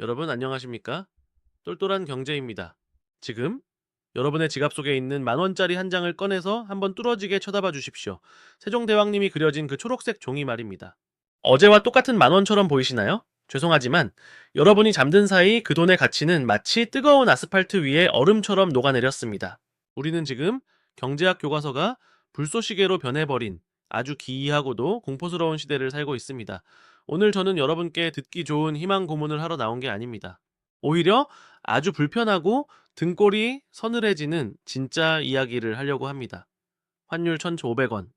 여러분 안녕하십니까? 똘똘한 경제입니다. 지금 여러분의 지갑 속에 있는 만 원짜리 한 장을 꺼내서 한번 뚫어지게 쳐다봐 주십시오. 세종대왕님이 그려진 그 초록색 종이 말입니다. 어제와 똑같은 만 원처럼 보이시나요? 죄송하지만 여러분이 잠든 사이 그 돈의 가치는 마치 뜨거운 아스팔트 위에 얼음처럼 녹아내렸습니다. 우리는 지금 경제학 교과서가 불쏘시개로 변해버린 아주 기이하고도 공포스러운 시대를 살고 있습니다. 오늘 저는 여러분께 듣기 좋은 희망 고문을 하러 나온 게 아닙니다. 오히려 아주 불편하고 등골이 서늘해지는 진짜 이야기를 하려고 합니다. 환율 1,500원.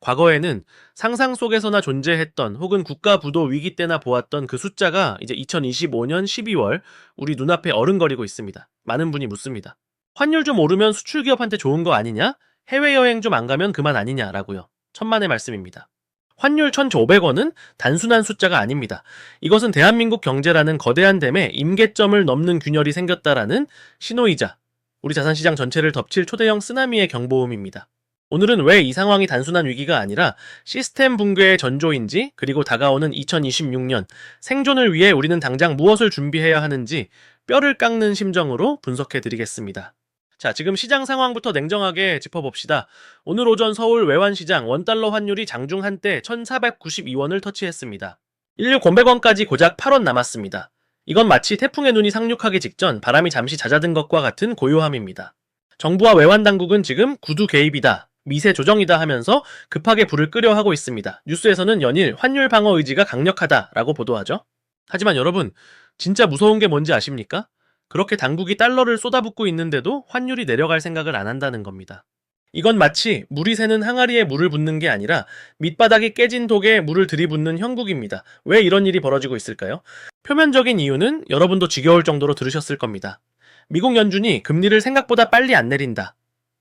과거에는 상상 속에서나 존재했던 혹은 국가 부도 위기 때나 보았던 그 숫자가 이제 2025년 12월 우리 눈앞에 어른거리고 있습니다. 많은 분이 묻습니다. 환율 좀 오르면 수출 기업한테 좋은 거 아니냐? 해외여행 좀 안 가면 그만 아니냐라고요. 천만의 말씀입니다. 환율 1,500원은 단순한 숫자가 아닙니다. 이것은 대한민국 경제라는 거대한 댐에 임계점을 넘는 균열이 생겼다라는 신호이자 우리 자산시장 전체를 덮칠 초대형 쓰나미의 경보음입니다. 오늘은 왜 이 상황이 단순한 위기가 아니라 시스템 붕괴의 전조인지 그리고 다가오는 2026년 생존을 위해 우리는 당장 무엇을 준비해야 하는지 뼈를 깎는 심정으로 분석해 드리겠습니다. 자, 지금 시장 상황부터 냉정하게 짚어봅시다. 오늘 오전 서울 외환시장 원달러 환율이 장중 한때 1492원을 터치했습니다. 16,100원까지 고작 8원 남았습니다. 이건 마치 태풍의 눈이 상륙하기 직전 바람이 잠시 잦아든 것과 같은 고요함입니다. 정부와 외환 당국은 지금 구두 개입이다, 미세 조정이다 하면서 급하게 불을 끄려 하고 있습니다. 뉴스에서는 연일 환율 방어 의지가 강력하다라고 보도하죠. 하지만 여러분, 진짜 무서운 게 뭔지 아십니까? 그렇게 당국이 달러를 쏟아붓고 있는데도 환율이 내려갈 생각을 안 한다는 겁니다. 이건 마치 물이 새는 항아리에 물을 붓는 게 아니라 밑바닥이 깨진 독에 물을 들이붓는 형국입니다. 왜 이런 일이 벌어지고 있을까요? 표면적인 이유는 여러분도 지겨울 정도로 들으셨을 겁니다. 미국 연준이 금리를 생각보다 빨리 안 내린다.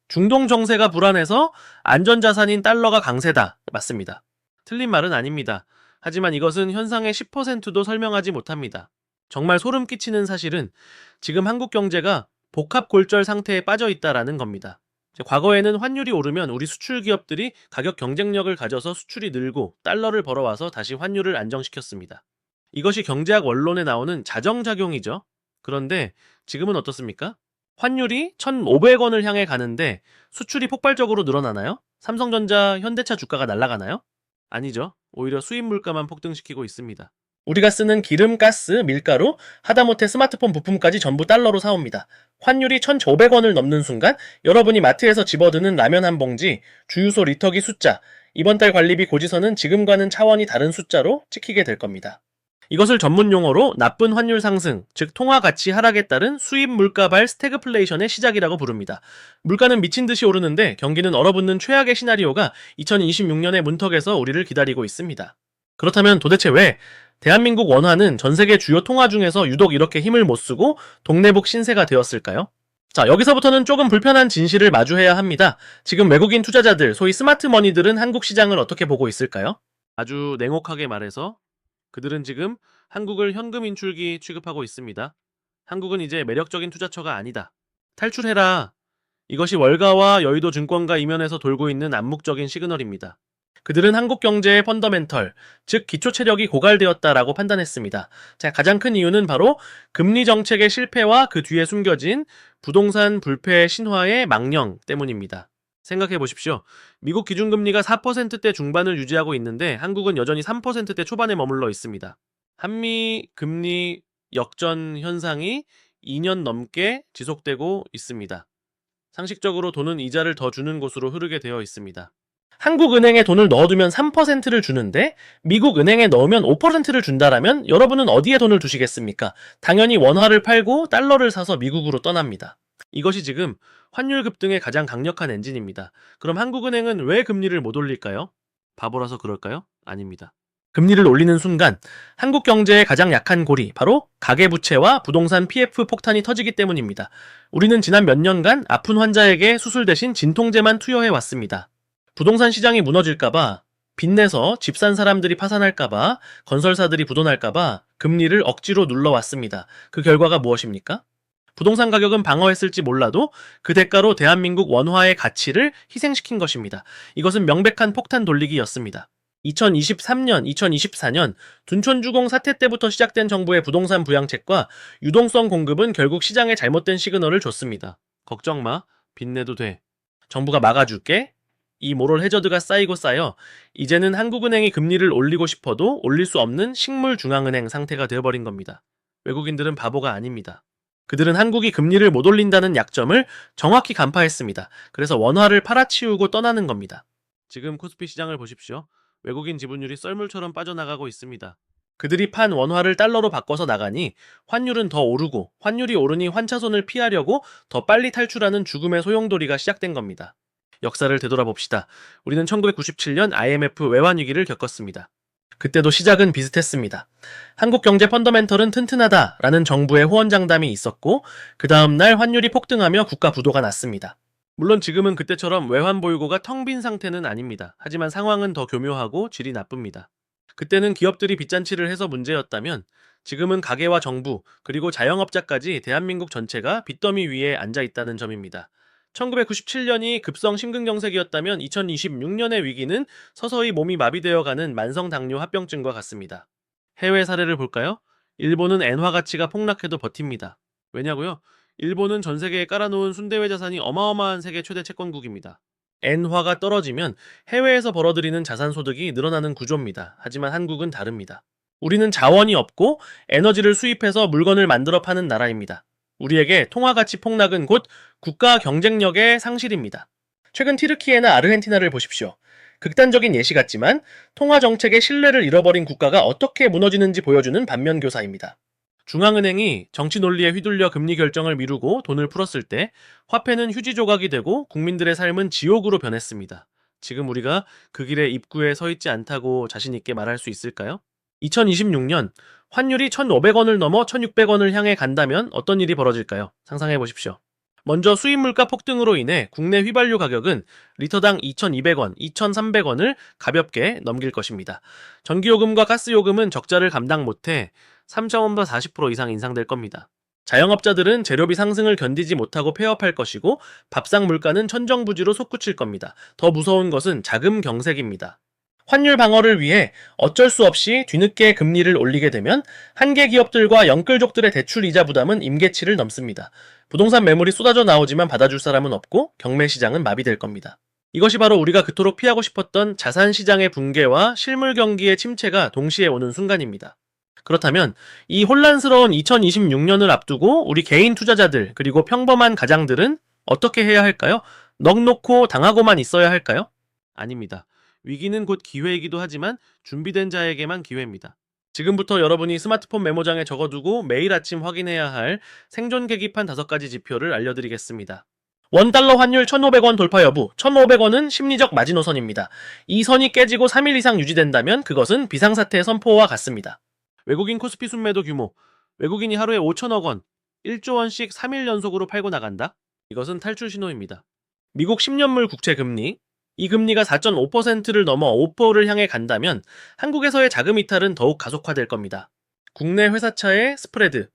중동 정세가 불안해서 안전자산인 달러가 강세다. 맞습니다. 틀린 말은 아닙니다. 하지만 이것은 현상의 10%도 설명하지 못합니다. 정말 소름 끼치는 사실은 지금 한국 경제가 복합 골절 상태에 빠져 있다라는 겁니다. 과거에는 환율이 오르면 우리 수출 기업들이 가격 경쟁력을 가져서 수출이 늘고 달러를 벌어와서 다시 환율을 안정시켰습니다. 이것이 경제학 원론에 나오는 자정작용이죠. 그런데 지금은 어떻습니까? 환율이 1,500원을 향해 가는데 수출이 폭발적으로 늘어나나요? 삼성전자, 현대차 주가가 날아가나요? 아니죠. 오히려 수입 물가만 폭등시키고 있습니다. 우리가 쓰는 기름, 가스, 밀가루, 하다못해 스마트폰 부품까지 전부 달러로 사옵니다. 환율이 1,500원을 넘는 순간 여러분이 마트에서 집어드는 라면 한 봉지, 주유소 리터기 숫자, 이번 달 관리비 고지서는 지금과는 차원이 다른 숫자로 찍히게 될 겁니다. 이것을 전문 용어로 나쁜 환율 상승, 즉 통화 가치 하락에 따른 수입 물가발 스태그플레이션의 시작이라고 부릅니다. 물가는 미친 듯이 오르는데 경기는 얼어붙는 최악의 시나리오가 2026년의 문턱에서 우리를 기다리고 있습니다. 그렇다면 도대체 왜 대한민국 원화는 전 세계 주요 통화 중에서 유독 이렇게 힘을 못 쓰고 동네북 신세가 되었을까요? 자, 여기서부터는 조금 불편한 진실을 마주해야 합니다. 지금 외국인 투자자들, 소위 스마트 머니들은 한국 시장을 어떻게 보고 있을까요? 아주 냉혹하게 말해서 그들은 지금 한국을 현금 인출기 취급하고 있습니다. 한국은 이제 매력적인 투자처가 아니다. 탈출해라. 이것이 월가와 여의도 증권가 이면에서 돌고 있는 암묵적인 시그널입니다. 그들은 한국 경제의 펀더멘털, 즉 기초 체력이 고갈되었다라고 판단했습니다. 자, 가장 큰 이유는 바로 금리 정책의 실패와 그 뒤에 숨겨진 부동산 불패 신화의 망령 때문입니다. 생각해 보십시오. 미국 기준금리가 4%대 중반을 유지하고 있는데 한국은 여전히 3%대 초반에 머물러 있습니다. 한미 금리 역전 현상이 2년 넘게 지속되고 있습니다. 상식적으로 돈은 이자를 더 주는 곳으로 흐르게 되어 있습니다. 한국은행에 돈을 넣어두면 3%를 주는데 미국 은행에 넣으면 5%를 준다라면 여러분은 어디에 돈을 두시겠습니까? 당연히 원화를 팔고 달러를 사서 미국으로 떠납니다. 이것이 지금 환율 급등의 가장 강력한 엔진입니다. 그럼 한국은행은 왜 금리를 못 올릴까요? 바보라서 그럴까요? 아닙니다. 금리를 올리는 순간 한국 경제의 가장 약한 고리 바로 가계부채와 부동산 PF 폭탄이 터지기 때문입니다. 우리는 지난 몇 년간 아픈 환자에게 수술 대신 진통제만 투여해 왔습니다. 부동산 시장이 무너질까봐 빚내서 집 산 사람들이 파산할까봐 건설사들이 부도날까봐 금리를 억지로 눌러왔습니다. 그 결과가 무엇입니까? 부동산 가격은 방어했을지 몰라도 그 대가로 대한민국 원화의 가치를 희생시킨 것입니다. 이것은 명백한 폭탄 돌리기였습니다. 2023년, 2024년 둔촌주공 사태 때부터 시작된 정부의 부동산 부양책과 유동성 공급은 결국 시장에 잘못된 시그널을 줬습니다. 걱정 마. 빚내도 돼. 정부가 막아줄게. 이 모럴 해저드가 쌓이고 쌓여 이제는 한국은행이 금리를 올리고 싶어도 올릴 수 없는 식물 중앙은행 상태가 되어버린 겁니다. 외국인들은 바보가 아닙니다. 그들은 한국이 금리를 못 올린다는 약점을 정확히 간파했습니다. 그래서 원화를 팔아치우고 떠나는 겁니다. 지금 코스피 시장을 보십시오. 외국인 지분율이 썰물처럼 빠져나가고 있습니다. 그들이 판 원화를 달러로 바꿔서 나가니 환율은 더 오르고 환율이 오르니 환차손을 피하려고 더 빨리 탈출하는 죽음의 소용돌이가 시작된 겁니다. 역사를 되돌아봅시다. 우리는 1997년 IMF 외환 위기를 겪었습니다. 그때도 시작은 비슷했습니다. 한국 경제 펀더멘털은 튼튼하다라는 정부의 호언장담이 있었고 그 다음 날 환율이 폭등하며 국가 부도가 났습니다. 물론 지금은 그때처럼 외환 보유고가 텅 빈 상태는 아닙니다. 하지만 상황은 더 교묘하고 질이 나쁩니다. 그때는 기업들이 빚잔치를 해서 문제였다면 지금은 가게와 정부 그리고 자영업자까지 대한민국 전체가 빚더미 위에 앉아 있다는 점입니다. 1997년이 급성 심근경색이었다면 2026년의 위기는 서서히 몸이 마비되어 가는 만성 당뇨 합병증과 같습니다. 해외 사례를 볼까요? 일본은 엔화 가치가 폭락해도 버팁니다. 왜냐고요? 일본은 전 세계에 깔아놓은 순대외 자산이 어마어마한 세계 최대 채권국입니다. 엔화가 떨어지면 해외에서 벌어들이는 자산 소득이 늘어나는 구조입니다. 하지만 한국은 다릅니다. 우리는 자원이 없고 에너지를 수입해서 물건을 만들어 파는 나라입니다. 우리에게 통화 가치 폭락은 곧 국가 경쟁력의 상실입니다. 최근 티르키예나 아르헨티나를 보십시오. 극단적인 예시 같지만 통화 정책의 신뢰를 잃어버린 국가가 어떻게 무너지는지 보여주는 반면 교사입니다. 중앙은행이 정치 논리에 휘둘려 금리 결정을 미루고 돈을 풀었을 때 화폐는 휴지 조각이 되고 국민들의 삶은 지옥으로 변했습니다. 지금 우리가 그 길의 입구에 서 있지 않다고 자신 있게 말할 수 있을까요? 2026년 환율이 1,500원을 넘어 1,600원을 향해 간다면 어떤 일이 벌어질까요? 상상해 보십시오. 먼저 수입 물가 폭등으로 인해 국내 휘발유 가격은 리터당 2,200원, 2,300원을 가볍게 넘길 것입니다. 전기요금과 가스요금은 적자를 감당 못해 3.5보 40% 이상 인상될 겁니다. 자영업자들은 재료비 상승을 견디지 못하고 폐업할 것이고 밥상 물가는 천정부지로 솟구칠 겁니다. 더 무서운 것은 자금 경색입니다. 환율 방어를 위해 어쩔 수 없이 뒤늦게 금리를 올리게 되면 한계 기업들과 영끌족들의 대출 이자 부담은 임계치를 넘습니다. 부동산 매물이 쏟아져 나오지만 받아줄 사람은 없고 경매 시장은 마비될 겁니다. 이것이 바로 우리가 그토록 피하고 싶었던 자산 시장의 붕괴와 실물 경기의 침체가 동시에 오는 순간입니다. 그렇다면 이 혼란스러운 2026년을 앞두고 우리 개인 투자자들 그리고 평범한 가장들은 어떻게 해야 할까요? 넉놓고 당하고만 있어야 할까요? 아닙니다. 위기는 곧 기회이기도 하지만 준비된 자에게만 기회입니다. 지금부터 여러분이 스마트폰 메모장에 적어두고 매일 아침 확인해야 할 생존 계기판 5가지 지표를 알려드리겠습니다. 원달러 환율 1,500원 돌파 여부, 1,500원은 심리적 마지노선입니다. 이 선이 깨지고 3일 이상 유지된다면 그것은 비상사태 선포와 같습니다. 외국인 코스피 순매도 규모, 외국인이 하루에 5천억 원, 1조 원씩 3일 연속으로 팔고 나간다? 이것은 탈출 신호입니다. 미국 10년물 국채 금리, 이 금리가 4.5%를 넘어 5%를 향해 간다면 한국에서의 자금 이탈은 더욱 가속화될 겁니다. 국내 회사차의 스프레드,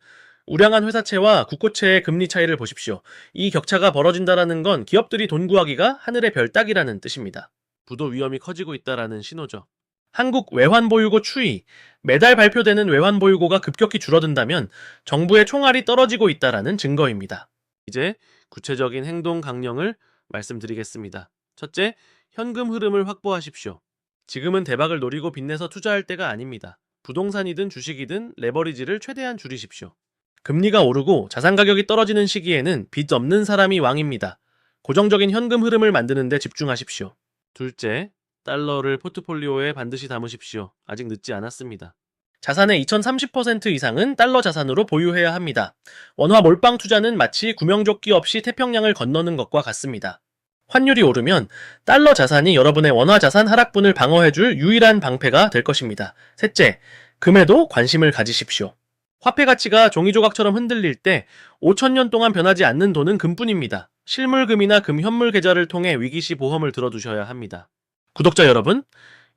우량한 회사채와 국고채의 금리 차이를 보십시오. 이 격차가 벌어진다라는 건 기업들이 돈 구하기가 하늘의 별 따기라는 뜻입니다. 부도 위험이 커지고 있다라는 신호죠. 한국 외환보유고 추이, 매달 발표되는 외환보유고가 급격히 줄어든다면 정부의 총알이 떨어지고 있다라는 증거입니다. 이제 구체적인 행동 강령을 말씀드리겠습니다. 첫째, 현금 흐름을 확보하십시오. 지금은 대박을 노리고 빚내서 투자할 때가 아닙니다. 부동산이든 주식이든 레버리지를 최대한 줄이십시오. 금리가 오르고 자산 가격이 떨어지는 시기에는 빚 없는 사람이 왕입니다. 고정적인 현금 흐름을 만드는데 집중하십시오. 둘째, 달러를 포트폴리오에 반드시 담으십시오. 아직 늦지 않았습니다. 자산의 2030% 이상은 달러 자산으로 보유해야 합니다. 원화 몰빵 투자는 마치 구명조끼 없이 태평양을 건너는 것과 같습니다. 환율이 오르면 달러 자산이 여러분의 원화 자산 하락분을 방어해줄 유일한 방패가 될 것입니다. 셋째, 금에도 관심을 가지십시오. 화폐 가치가 종이 조각처럼 흔들릴 때 5천년 동안 변하지 않는 돈은 금뿐입니다. 실물금이나 금현물 계좌를 통해 위기시 보험을 들어두셔야 합니다. 구독자 여러분,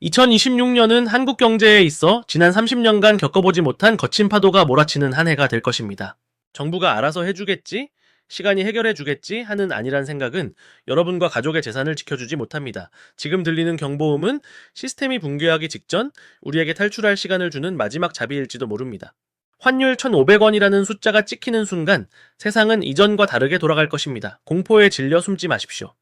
2026년은 한국 경제에 있어 지난 30년간 겪어보지 못한 거친 파도가 몰아치는 한 해가 될 것입니다. 정부가 알아서 해주겠지? 시간이 해결해 주겠지 하는 아니란 생각은 여러분과 가족의 재산을 지켜주지 못합니다. 지금 들리는 경보음은 시스템이 붕괴하기 직전 우리에게 탈출할 시간을 주는 마지막 자비일지도 모릅니다. 환율 1,500원이라는 숫자가 찍히는 순간 세상은 이전과 다르게 돌아갈 것입니다. 공포에 질려 숨지 마십시오.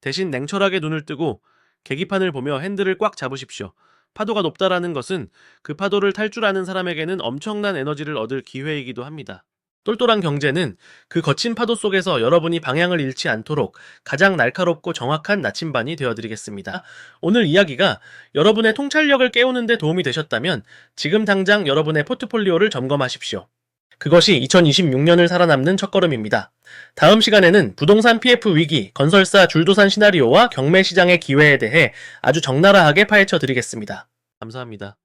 대신 냉철하게 눈을 뜨고 계기판을 보며 핸들을 꽉 잡으십시오. 파도가 높다라는 것은 그 파도를 탈출하는 사람에게는 엄청난 에너지를 얻을 기회이기도 합니다. 똘똘한 경제는 그 거친 파도 속에서 여러분이 방향을 잃지 않도록 가장 날카롭고 정확한 나침반이 되어드리겠습니다. 오늘 이야기가 여러분의 통찰력을 깨우는 데 도움이 되셨다면 지금 당장 여러분의 포트폴리오를 점검하십시오. 그것이 2026년을 살아남는 첫걸음입니다. 다음 시간에는 부동산 PF 위기, 건설사 줄도산 시나리오와 경매 시장의 기회에 대해 아주 적나라하게 파헤쳐 드리겠습니다. 감사합니다.